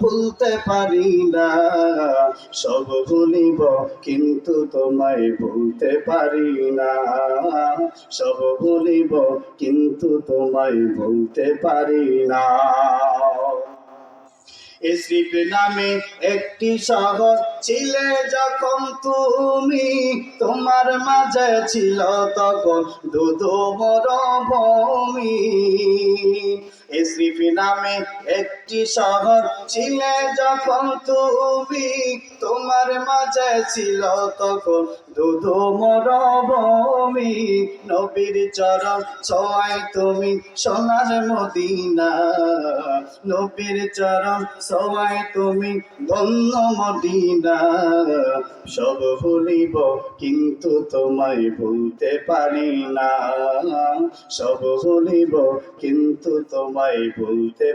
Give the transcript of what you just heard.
ভুলতে পারি না। সব ভুলিব, কিন্তু তোমায় ভুলতে পারি না। সব ভুলিব, কিন্তু তোমায় ভুলতে পারি না। নামে একটি শহর ছিলে যখন তুমি, তোমার মাঝে ছিল তখন দুধু মরভূমি। এসরিফ নামে একটি শহর ছিলে যখন তুমি তোমার মাঝে ছিল তখন। দুধু মরভূমি, নবীর চরণ ছোঁয়ায় তুমি সোনার মদিনা। নবীর চরণ সবাই তুমি ধন্য মদিনা। সব ভুলিব কিন্তু তোমায় ভুলতে পারি না। সব ভুলিব কিন্তু তোমায় ভুলতে